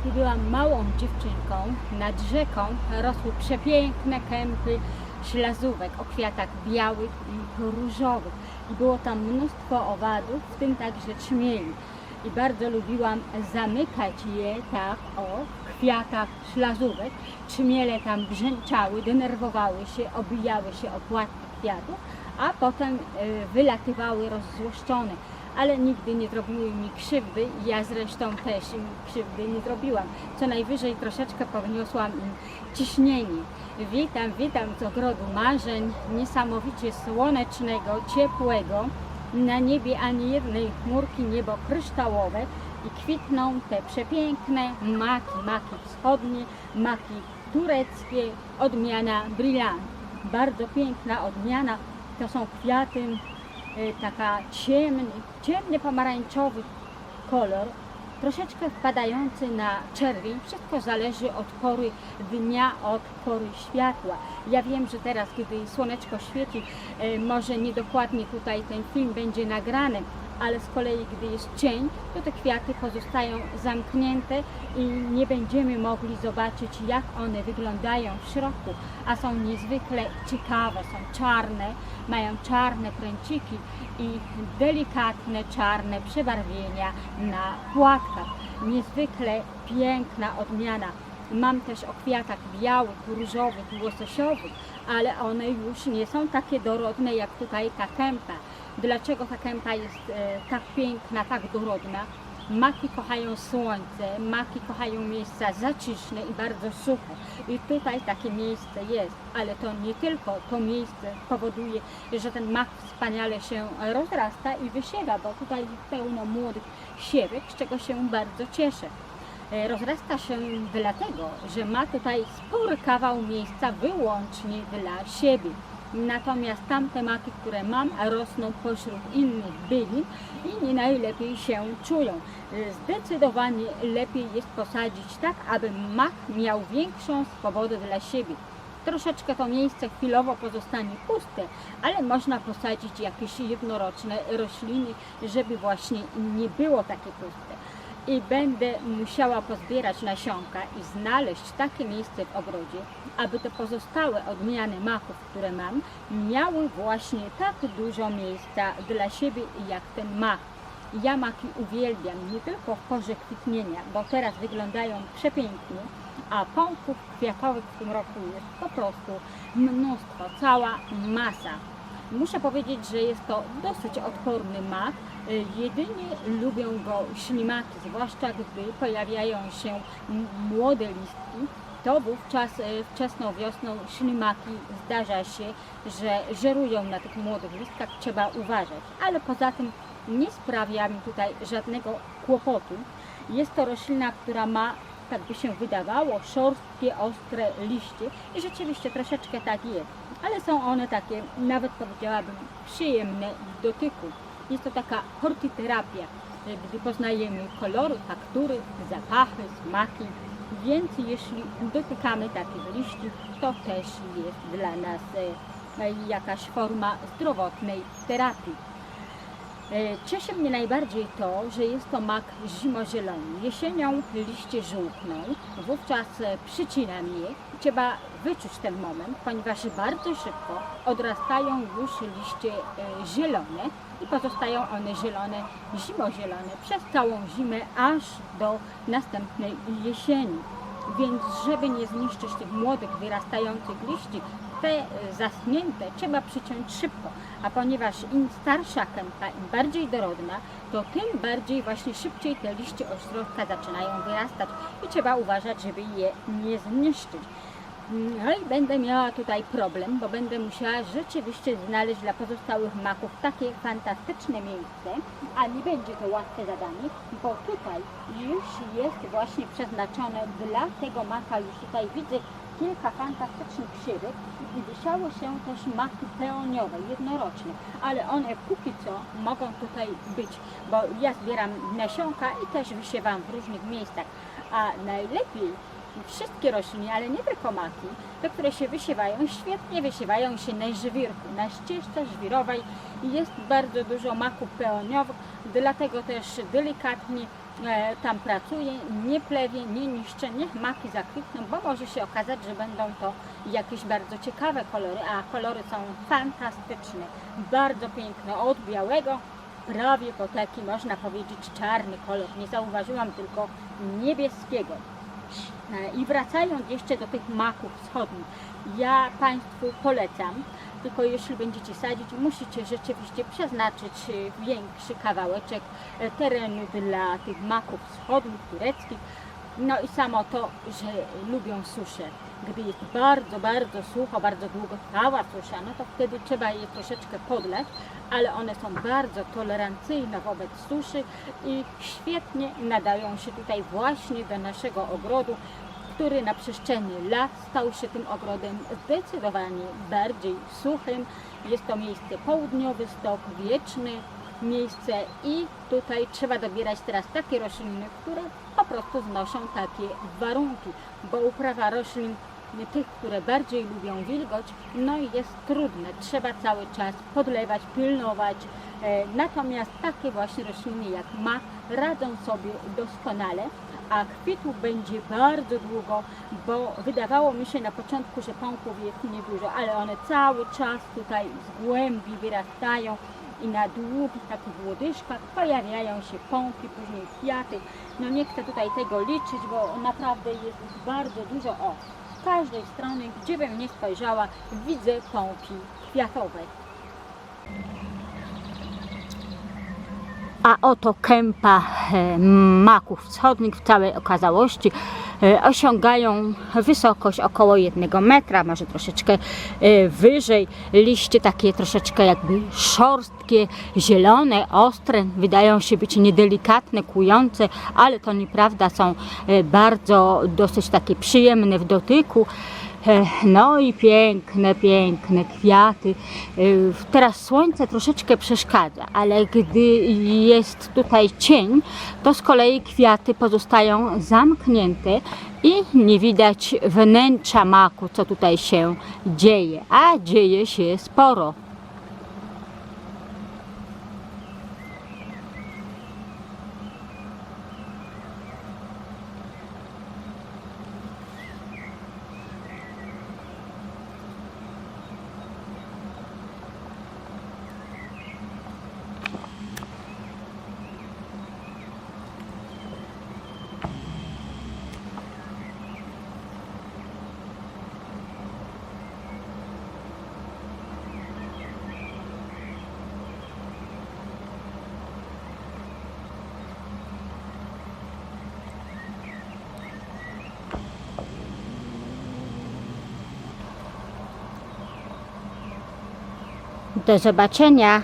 gdy byłam małą dziewczynką, nad rzeką rosły przepiękne kępy ślazówek o kwiatach białych i różowych. I było tam mnóstwo owadów, w tym także trzmieli. I bardzo lubiłam zamykać je tak o kwiatach ślazówek. Trzmiele tam brzęczały, denerwowały się, obijały się o płatki kwiatów, a potem e, wylatywały rozzłoszczone ale nigdy nie zrobiły mi krzywdy, ja zresztą też im krzywdy nie zrobiłam. Co najwyżej troszeczkę podniosłam im ciśnienie. Witam, witam z ogrodu marzeń, niesamowicie słonecznego, ciepłego. Na niebie ani jednej chmurki, niebo kryształowe i kwitną te przepiękne maki, maki wschodnie, maki tureckie, odmiana brillant. Bardzo piękna odmiana, to są kwiaty taka ciemny, ciemny pomarańczowy kolor, troszeczkę wpadający na czerwień. Wszystko zależy od pory dnia, od pory światła. Ja wiem, że teraz, kiedy słoneczko świeci, y, może niedokładnie tutaj ten film będzie nagrany, ale z kolei, gdy jest cień, to te kwiaty pozostają zamknięte i nie będziemy mogli zobaczyć, jak one wyglądają w środku, a są niezwykle ciekawe, są czarne, mają czarne pręciki i delikatne czarne przebarwienia na płatkach. Niezwykle piękna odmiana. Mam też o kwiatach białych, różowych, łososiowych, ale one już nie są takie dorodne jak tutaj ta kępa. Dlaczego ta kępa jest e, tak piękna, tak dorodna? Maki kochają słońce, maki kochają miejsca zaciszne i bardzo suche. I tutaj takie miejsce jest, ale to nie tylko to miejsce powoduje, że ten mak wspaniale się rozrasta i wysiewa, bo tutaj pełno młodych siewek, z czego się bardzo cieszę. E, Rozrasta się dlatego, że ma tutaj spory kawał miejsca wyłącznie dla siebie. Natomiast tamte maki, które mam, rosną pośród innych bylin i nie najlepiej się czują. Zdecydowanie lepiej jest posadzić tak, aby mak miał większą swobodę dla siebie. Troszeczkę to miejsce chwilowo pozostanie puste, ale można posadzić jakieś jednoroczne rośliny, żeby właśnie nie było takie puste i będę musiała pozbierać nasionka i znaleźć takie miejsce w ogrodzie, aby te pozostałe odmiany maków, które mam, miały właśnie tak dużo miejsca dla siebie jak ten mak. Ja maki uwielbiam nie tylko w porze kwitnienia, bo teraz wyglądają przepięknie, a pąków kwiatowych w tym roku jest po prostu mnóstwo, cała masa. Muszę powiedzieć, że jest to dosyć odporny mak. Jedynie lubią go ślimaki, zwłaszcza gdy pojawiają się młode listki. To wówczas y, wczesną wiosną ślimaki zdarza się, że żerują na tych młodych listkach, trzeba uważać. Ale poza tym nie sprawia mi tutaj żadnego kłopotu. Jest to roślina, która ma, tak by się wydawało, szorstkie, ostre liście i rzeczywiście troszeczkę tak jest. Ale są one takie, nawet powiedziałabym, przyjemne w dotyku. Jest to taka hortyterapia, e, gdy poznajemy kolory, faktury, zapachy, smaki. Więc jeśli dotykamy takich liści, to też jest dla nas e, jakaś forma zdrowotnej terapii. E, Cieszy mnie najbardziej to, że jest to mak zimozielony. Jesienią liście żółkną, wówczas e, przycinam je. Trzeba wyczuć ten moment, ponieważ bardzo szybko odrastają już liście e, zielone i pozostają one zielone, zimozielone przez całą zimę aż do następnej jesieni. Więc żeby nie zniszczyć tych młodych, wyrastających liści, te e, zaschnięte trzeba przyciąć szybko. A ponieważ im starsza kępa, im bardziej dorodna, to tym bardziej właśnie szybciej te liście ośrodka zaczynają wyrastać i trzeba uważać, żeby je nie zniszczyć. No i będę miała tutaj problem, bo będę musiała rzeczywiście znaleźć dla pozostałych maków takie fantastyczne miejsce, a nie będzie to łatwe zadanie, bo tutaj już jest właśnie przeznaczone dla tego maka, już tutaj widzę kilka fantastycznych siewek i wysiały się też maki peoniowe, jednoroczne, ale one póki co mogą tutaj być, bo ja zbieram nasionka i też wysiewam w różnych miejscach, a najlepiej wszystkie rośliny, ale nie tylko maki, te, które się wysiewają, świetnie wysiewają się na żwirku, na ścieżce żwirowej. Jest bardzo dużo maków peoniowych, dlatego też delikatnie e, tam pracuje, nie plewie, nie niszczy, niech maki zakwitną, bo może się okazać, że będą to jakieś bardzo ciekawe kolory, a kolory są fantastyczne, bardzo piękne, od białego prawie po taki, można powiedzieć, czarny kolor, nie zauważyłam tylko niebieskiego. E, I wracając jeszcze do tych maków wschodnich, ja Państwu polecam, tylko jeśli będziecie sadzić, musicie rzeczywiście przeznaczyć e, większy kawałeczek e, terenu dla tych maków wschodnich, tureckich. No i samo to, że lubią suszę. Gdy jest bardzo, bardzo sucho, bardzo długotrwała susza, no to wtedy trzeba je troszeczkę podleć, ale one są bardzo tolerancyjne wobec suszy i świetnie nadają się tutaj właśnie do naszego ogrodu, który na przestrzeni lat stał się tym ogrodem zdecydowanie bardziej suchym. Jest to miejsce południowy stok, wieczny miejsce i tutaj trzeba dobierać teraz takie rośliny, które prostu znoszą takie warunki, bo uprawa roślin tych, które bardziej lubią wilgoć, no i jest trudne. Trzeba cały czas podlewać, pilnować. E, Natomiast takie właśnie rośliny jak mak radzą sobie doskonale, a kwitów będzie bardzo długo, bo wydawało mi się na początku, że pąków jest niedużo, ale one cały czas tutaj z głębi wyrastają i na długich takich łodyżkach pojawiają się pąki, później kwiaty. No nie chcę tutaj tego liczyć, bo naprawdę jest bardzo dużo. O, z każdej strony, gdzie bym nie spojrzała, widzę pąki kwiatowe. A oto kępa e, maków wschodnich w całej okazałości osiągają wysokość około jednego metra, może troszeczkę e, wyżej. Liście takie troszeczkę jakby szorstkie, zielone, ostre, wydają się być niedelikatne, kłujące, ale to nieprawda, są e, bardzo dosyć takie przyjemne w dotyku. No i piękne, piękne kwiaty. E, Teraz słońce troszeczkę przeszkadza, ale gdy jest tutaj cień, to z kolei kwiaty pozostają zamknięte i nie widać wnętrza maku, co tutaj się dzieje. A dzieje się sporo. Do zobaczenia